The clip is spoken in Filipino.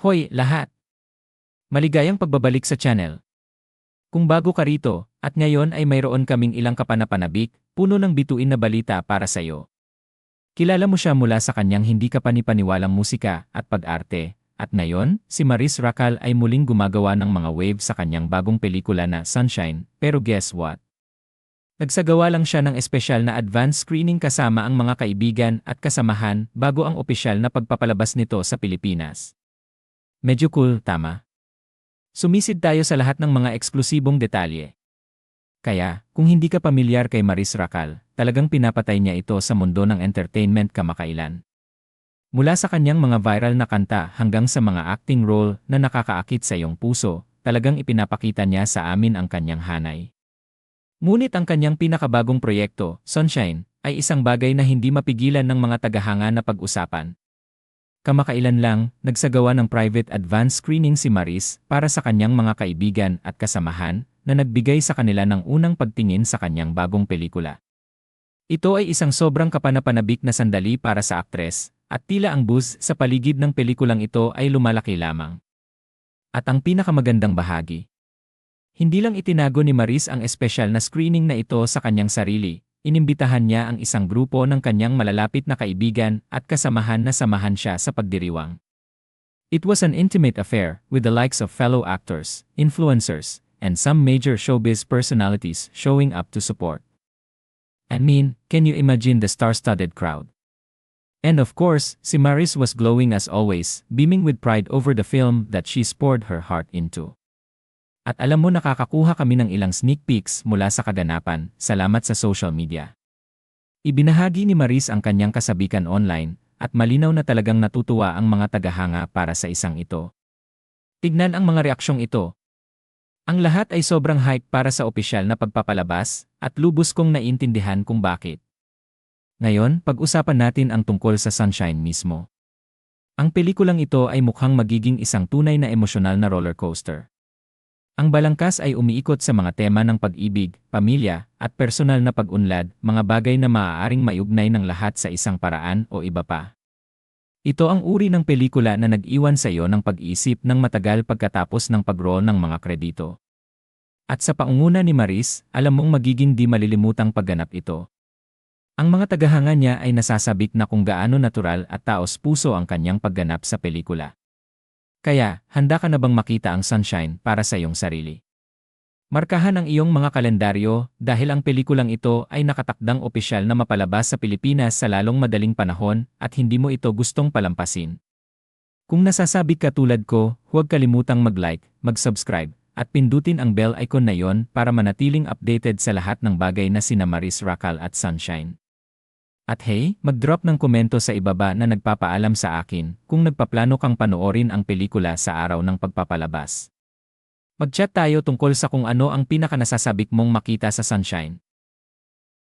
Hoy, lahat! Maligayang pagbabalik sa channel. Kung bago ka rito, at ngayon ay mayroon kaming ilang kapanapanabik, puno ng bituin na balita para sa iyo. Kilala mo siya mula sa kanyang hindi kapanipaniwalang musika at pag-arte, at ngayon, si Maris Racal ay muling gumagawa ng mga wave sa kanyang bagong pelikula na Sunshine, pero guess what? Nagsagawa lang siya ng espesyal na advance screening kasama ang mga kaibigan at kasamahan bago ang opisyal na pagpapalabas nito sa Pilipinas. Medyo cool, tama? Sumisid tayo sa lahat ng mga eksklusibong detalye. Kaya, kung hindi ka pamilyar kay Maris Racal, talagang pinapatay niya ito sa mundo ng entertainment kamakailan. Mula sa kanyang mga viral na kanta hanggang sa mga acting role na nakakaakit sa iyong puso, talagang ipinapakita niya sa amin ang kanyang hanay. Ngunit ang kanyang pinakabagong proyekto, Sunshine, ay isang bagay na hindi mapigilan ng mga tagahanga na pag-usapan. Kamakailan lang, nagsagawa ng private advance screening si Maris para sa kanyang mga kaibigan at kasamahan na nagbigay sa kanila ng unang pagtingin sa kanyang bagong pelikula. Ito ay isang sobrang kapanapanabik na sandali para sa aktres, at tila ang buzz sa paligid ng pelikulang ito ay lumalaki lamang. At ang pinakamagandang bahagi, hindi lang itinago ni Maris ang espesyal na screening na ito sa kanyang sarili, inimbitahan niya ang isang grupo ng kanyang malalapit na kaibigan at kasamahan na samahan siya sa pagdiriwang. It was an intimate affair with the likes of fellow actors, influencers, and some major showbiz personalities showing up to support. I mean, can you imagine the star-studded crowd? And of course, si Maris was glowing as always, beaming with pride over the film that she's poured her heart into. At alam mo nakakakuha kami ng ilang sneak peeks mula sa kaganapan, salamat sa social media. Ibinahagi ni Maris ang kanyang kasabikan online, at malinaw na talagang natutuwa ang mga tagahanga para sa isang ito. Tignan ang mga reaksyong ito. Ang lahat ay sobrang hype para sa opisyal na pagpapalabas, at lubos kong naiintindihan kung bakit. Ngayon, pag-usapan natin ang tungkol sa Sunshine mismo. Ang pelikulang ito ay mukhang magiging isang tunay na emosyonal na roller coaster. Ang balangkas ay umiikot sa mga tema ng pag-ibig, pamilya, at personal na pag-unlad, mga bagay na maaaring maiugnay ng lahat sa isang paraan o iba pa. Ito ang uri ng pelikula na nag-iwan sa iyo ng pag-iisip ng matagal pagkatapos ng pag-roll ng mga kredito. At sa paunguna ni Maris, alam mong magiging di malilimutang pagganap ito. Ang mga tagahanga niya ay nasasabik na kung gaano natural at taos puso ang kanyang pagganap sa pelikula. Kaya, handa ka na bang makita ang sunshine para sa iyong sarili? Markahan ang iyong mga kalendaryo dahil ang pelikulang ito ay nakatakdang opisyal na mapalabas sa Pilipinas sa lalong madaling panahon at hindi mo ito gustong palampasin. Kung nasasabik ka tulad ko, huwag kalimutang mag-like, mag-subscribe, at pindutin ang bell icon na yon para manatiling updated sa lahat ng bagay na sina Maris Racal at Sunshine. At hey, mag-drop ng komento sa ibaba na nagpapaalam sa akin kung nagpaplano kang panoorin ang pelikula sa araw ng pagpapalabas. Mag-chat tayo tungkol sa kung ano ang pinakanasasabik mong makita sa Sunshine.